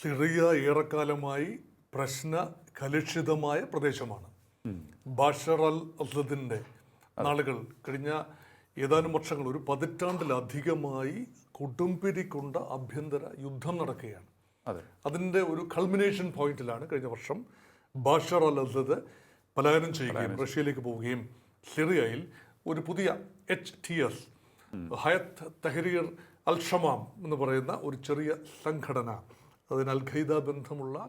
Syria ഏറെക്കാലമായി പ്രശ്ന കലുഷിതമായ പ്രദേശമാണ്. ബാഷർ അൽ അസദിന്റെ നാളുകൾ കഴിഞ്ഞ ഏതാനും വർഷങ്ങൾ ഒരു പതിറ്റാണ്ടിലധികമായി കുടുംബിരിക്കൊണ്ട കൊണ്ട ആഭ്യന്തര യുദ്ധം നടക്കുകയാണ്. അതെ. അതിന്റെ ഒരു കൾമിനേഷൻ പോയിന്റിലാണ് കഴിഞ്ഞ വർഷം ബാഷർ അൽ അസദ് പലായനം ചെയ്യുകയും റഷ്യയിലേക്ക് പോവുകയും സിറിയയിൽ ഒരു പുതിയ H T S Hayat Tahrir al Sham എന്ന് പറയുന്ന ഒരു ചെറിയ സംഘടന അതിന് അൽ ഖൈദ ബന്ധമുള്ള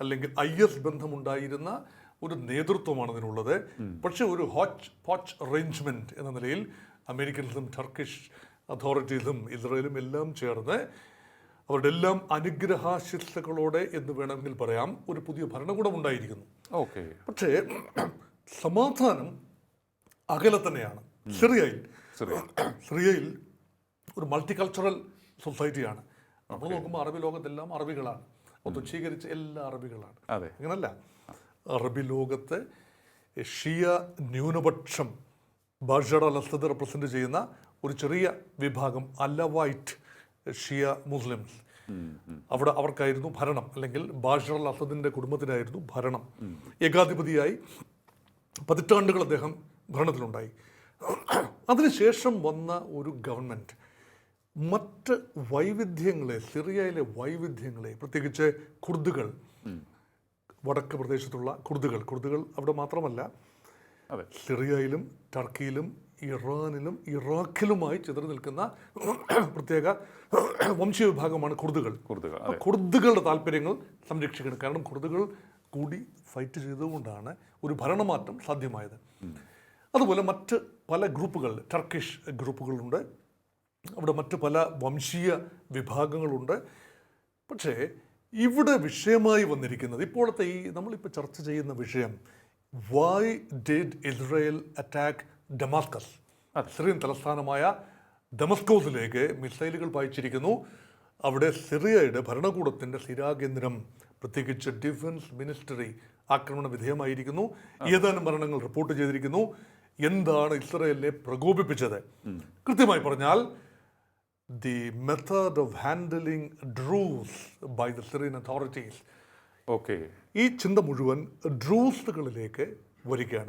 അല്ലെങ്കിൽ ഐ എസ് ബന്ധമുണ്ടായിരുന്ന ഒരു നേതൃത്വമാണ് അതിനുള്ളത്. പക്ഷേ ഒരു ഹോച്ച് പോച്ച് അറേഞ്ച്മെന്റ് എന്ന നിലയിൽ അമേരിക്കൻസും ടർക്കിഷ് അതോറിറ്റീസും ഇസ്രയേലും എല്ലാം ചേർന്ന് അവരുടെ എല്ലാം അനുഗ്രഹാശിസ്തകളോടെ എന്ന് വേണമെങ്കിൽ പറയാം ഒരു പുതിയ ഭരണകൂടം ഉണ്ടായിരിക്കുന്നു ഓക്കെ. പക്ഷേ സമാധാനം അകലെ തന്നെയാണ്. സിറിയയിൽ. സിറിയ. സിറിയയിൽ ഒരു മൾട്ടി കൾച്ചറൽ സൊസൈറ്റിയാണ്. നമ്മൾ നോക്കുമ്പോൾ അറബി ലോകത്തെല്ലാം അറബികളാണ്. അപ്പോൾ തുച്ഛീകരിച്ച് എല്ലാ അറബികളാണ്. അങ്ങനല്ല. അറബി ലോകത്തെ ഷിയ ന്യൂനപക്ഷം ബാഷർ അൽ അസദ് റെപ്രസെന്റ് ചെയ്യുന്ന ഒരു ചെറിയ വിഭാഗം അല്ല വൈറ്റ് ഷിയ മുസ്ലിംസ്. അവിടെ അവർക്കായിരുന്നു ഭരണം. അല്ലെങ്കിൽ ബാഷർ അൽ അസദിന്റെ കുടുംബത്തിനായിരുന്നു ഭരണം. ഏകാധിപതിയായി പതിറ്റാണ്ടുകൾ അദ്ദേഹം ഭരണത്തിലുണ്ടായി. അതിനുശേഷം വന്ന ഒരു ഗവൺമെന്റ് മറ്റ് വൈവിധ്യങ്ങളെ സിറിയയിലെ വൈവിധ്യങ്ങളെ പ്രത്യേകിച്ച് കുർദുകൾ വടക്ക് പ്രദേശത്തുള്ള കുർദുകൾ. കുർദുകൾ അവിടെ മാത്രമല്ല സിറിയയിലും ടർക്കിയിലും ഇറാനിലും ഇറാഖിലുമായി ചിതറി നിൽക്കുന്ന പ്രത്യേക വംശവിഭാഗമാണ് കുർദുകൾ. കുർദുകൾ കുർദുകളുടെ താല്പര്യങ്ങൾ സംരക്ഷിക്കണം. കാരണം കുർദുകൾ കൂടി ഫൈറ്റ് ചെയ്തുകൊണ്ടാണ് ഒരു ഭരണമാറ്റം സാധ്യമായത്. അതുപോലെ മറ്റ് പല ഗ്രൂപ്പുകൾ ടർക്കിഷ് ഗ്രൂപ്പുകളുണ്ട്. അവിടെ മറ്റു പല വംശീയ വിഭാഗങ്ങളുണ്ട്. പക്ഷേ ഇവിടെ വിഷയമായി വന്നിരിക്കുന്നത് ഇപ്പോഴത്തെ ഈ നമ്മളിപ്പോൾ ചർച്ച ചെയ്യുന്ന വിഷയം why did Israel attack Damascus Syrian തലസ്ഥാനമായ ഡെമസ്കോസിലേക്ക് മിസൈലുകൾ പായിച്ചിരിക്കുന്നു. അവിടെ സിറിയയുടെ ഭരണകൂടത്തിന്റെ സ്ഥിരാകേന്ദ്രം പ്രത്യേകിച്ച് ഡിഫൻസ് മിനിസ്റ്ററി ആക്രമണ വിധേയമായിരിക്കുന്നു. ഏതാനും മരണങ്ങൾ റിപ്പോർട്ട് ചെയ്തിരിക്കുന്നു. എന്താണ് ഇസ്രയേലിനെ പ്രകോപിപ്പിച്ചത്? കൃത്യമായി പറഞ്ഞാൽ the method of handling Druze by the Syrian authorities okay ഈ ചിന്ത മുഴുവൻ ഡ്രൂസുകളിലേക്ക് വരികയാണ്